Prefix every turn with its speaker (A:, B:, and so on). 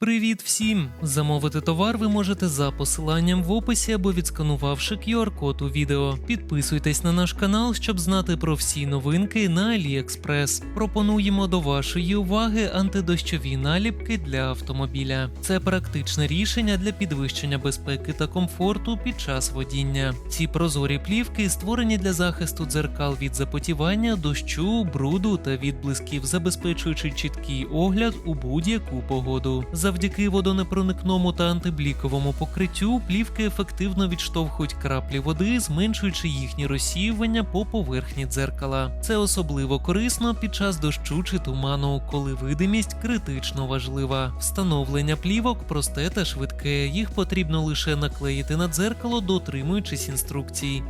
A: Привіт всім! Замовити товар ви можете за посиланням в описі або відсканувавши QR-код у відео. Підписуйтесь на наш канал, щоб знати про всі новинки на AliExpress. Пропонуємо до вашої уваги антидощові наліпки для автомобіля. Це практичне рішення для підвищення безпеки та комфорту під час водіння. Ці прозорі плівки створені для захисту дзеркал від запотівання, дощу, бруду та відблисків, забезпечуючи чіткий огляд у будь-яку погоду. Завдяки водонепроникному та антибліковому покриттю плівки ефективно відштовхують краплі води, зменшуючи їхнє розсіювання по поверхні дзеркала. Це особливо корисно під час дощу чи туману, коли видимість критично важлива. Встановлення плівок просте та швидке. Їх потрібно лише наклеїти на дзеркало, дотримуючись інструкцій.